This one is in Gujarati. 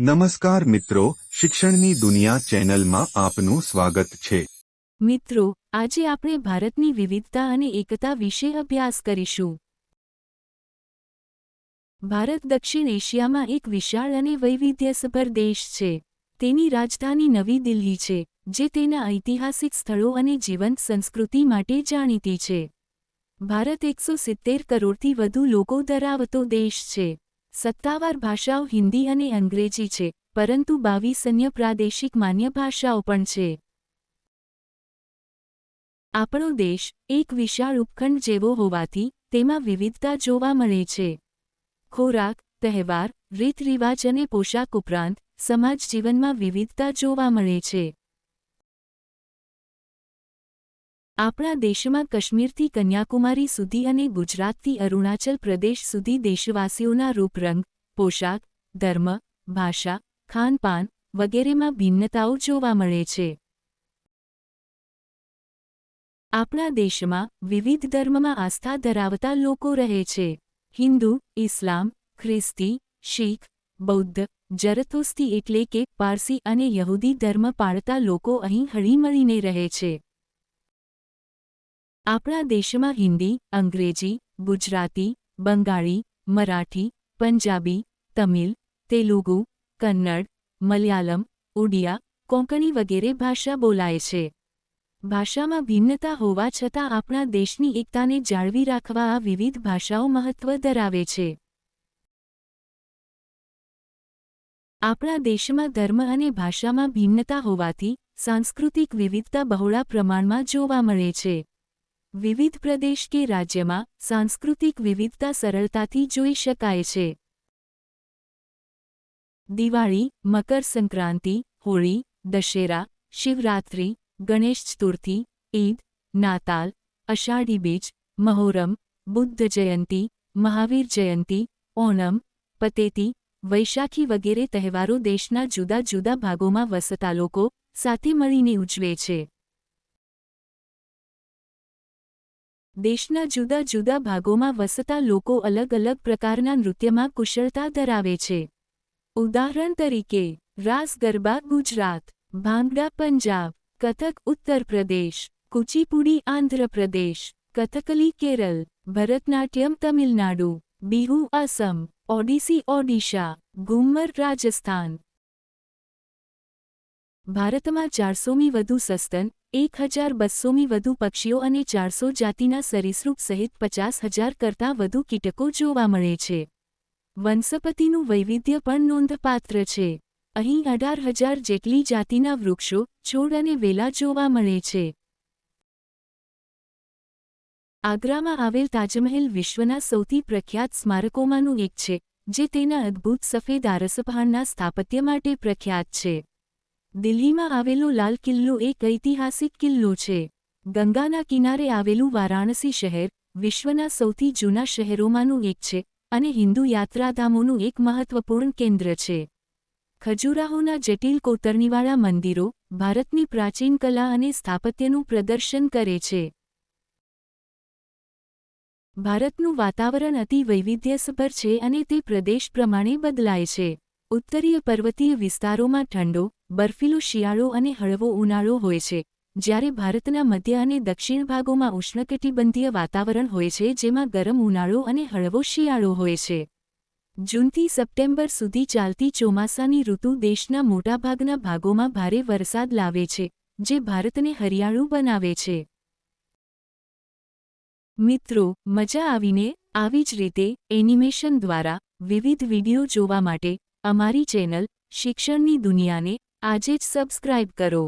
નમસ્કાર મિત્રો, શિક્ષણની દુનિયા ચેનલમાં આપનું સ્વાગત છે. મિત્રો, આજે આપણે ભારતની વિવિધતા અને એકતા વિશે અભ્યાસ કરીશું. ભારત દક્ષિણ એશિયામાં એક વિશાળ અને વૈવિધ્યસભર દેશ છે. તેની રાજધાની નવી દિલ્હી છે, જે તેના ઐતિહાસિક સ્થળો અને જીવંત સંસ્કૃતિ માટે જાણીતી છે. ભારત એકસો સિત્તેર કરોડથી વધુ લોકો ધરાવતો દેશ છે. સત્તાવાર ભાષાઓ હિન્દી અને અંગ્રેજી છે, પરંતુ બાવીસ અન્ય પ્રાદેશિક માન્ય ભાષાઓ પણ છે. આપણો દેશ એક વિશાળ ઉપખંડ જેવો હોવાથી તેમાં વિવિધતા જોવા મળે છે. ખોરાક, તહેવાર, રીતરિવાજ અને પોશાક ઉપરાંત સમાજ જીવનમાં વિવિધતા જોવા મળે છે. આપણા દેશમાં કાશ્મીરથી કન્યાકુમારી સુધી અને ગુજરાતથી અરુણાચલ પ્રદેશ સુધી દેશવાસીઓના રૂપરંગ, પોશાક, ધર્મ, ભાષા, ખાનપાન વગેરેમાં ભિન્નતાઓ જોવા મળે છે. આપણા દેશમાં વિવિધ ધર્મમાં આસ્થા ધરાવતા લોકો રહે છે. હિન્દુ, ઇસ્લામ, ખ્રિસ્તી, શીખ, બૌદ્ધ જરથોસ્તી એટલે કે પારસી અને યહૂદી ધર્મ પાળતા લોકો અહીં હળીમળીને રહે છે. આપણા દેશમાં હિન્દી, અંગ્રેજી, ગુજરાતી, બંગાળી, મરાઠી, પંજાબી, તમિલ, તેલુગુ, કન્નડ, મલયાલમ, ઉડિયા, કોંકણી વગેરે ભાષા બોલાય છે. ભાષામાં ભિન્નતા હોવા છતાં આપણા દેશની એકતાને જાળવી રાખવા આ વિવિધ ભાષાઓ મહત્વ ધરાવે છે. આપણા દેશમાં ધર્મ અને ભાષામાં ભિન્નતા હોવાથી સાંસ્કૃતિક વિવિધતા બહોળા પ્રમાણમાં જોવા મળે છે. વિવિધ પ્રદેશ કે રાજ્યમાં સાંસ્કૃતિક વિવિધતા સરળતાથી જોઈ શકાય છે. દિવાળી, મકર સંક્રાંતિ, હોળી, દશેરા, શિવરાત્રિ, ગણેશ ચતુર્થી, ઈદ, નાતાલ, અષાઢી બીજ, મહોરમ, બુદ્ધ જયંતી, મહાવીર જયંતી, ઓણમ, પતેતી, વૈશાખી વગેરે તહેવારો દેશના જુદા જુદા ભાગોમાં વસતા લોકો સાથે મળીને ઉજવે છે. દેશના જુદા જુદા ભાગોમાં વસતા લોકો અલગ અલગ પ્રકારના નૃત્યમાં કુશળતા ધરાવે છે. ઉદાહરણ તરીકે, રાસ ગરબા ગુજરાત, ભાંગડા પંજાબ, કથક ઉત્તર પ્રદેશ, કુચીપુડી આંધ્ર પ્રદેશ, કથકલી કેરળ ભરતનાટ્યમ તમિલનાડુ, બિહુ આસમ, ઓડિસી ઓડિશા, ગુમ્મર રાજસ્થાન. ભારતમાં ચારસોમી વધુ સસ્તન એક હજાર બસોમી વધુ પક્ષીઓ અને ચારસો જાતિના સરીસૃપ સહિત પચાસ હજાર કરતાં વધુ કીટકો જોવા મળે છે. વનસ્પતિનું વૈવિધ્ય પણ નોંધપાત્ર છે. અહીં અઢાર હજાર જેટલી જાતિના વૃક્ષો, છોડ અને વેલા જોવા મળે છે. આગ્રામાં આવેલ તાજમહેલ વિશ્વના સૌથી પ્રખ્યાત સ્મારકોમાંનું એક છે, જે તેના અદ્ભુત સફેદ આરસપહાણના સ્થાપત્ય માટે પ્રખ્યાત છે. દિલ્હીમાં આવેલો લાલ કિલ્લો એક ઐતિહાસિક કિલ્લો છે. ગંગાના કિનારે આવેલું વારાણસી શહેર વિશ્વના સૌથી જૂના શહેરોમાંનું એક છે અને હિન્દુ યાત્રાધામોનું એક મહત્વપૂર્ણ કેન્દ્ર છે. ખજુરાહોના જટિલ કોતરણીવાળા મંદિરો ભારતની પ્રાચીન કલા અને સ્થાપત્યનું પ્રદર્શન કરે છે. ભારતનું વાતાવરણ અતિ વૈવિધ્યસભર છે અને તે પ્રદેશ પ્રમાણે બદલાય છે. ઉત્તરીય પર્વતીય વિસ્તારોમાં ઠંડો, બર્ફીલો શિયાળો અને હળવો ઉનાળો હોય છે, જ્યારે ભારતના મધ્ય અને દક્ષિણ ભાગોમાં ઉષ્ણકટિબંધીય વાતાવરણ હોય છે જેમાં ગરમ ઉનાળો અને હળવો શિયાળો હોય છે. જૂનથી સપ્ટેમ્બર સુધી ચાલતી ચોમાસાની ઋતુ દેશના મોટાભાગના ભાગોમાં ભારે વરસાદ લાવે છે, જે ભારતને હરિયાળું બનાવે છે. મિત્રો, મજા આવીને આવી જ રીતે એનિમેશન દ્વારા વિવિધ વીડિયો જોવા માટે અમારી ચેનલ શિક્ષણની દુનિયાને આજે જ સબસ્ક્રાઇબ કરો.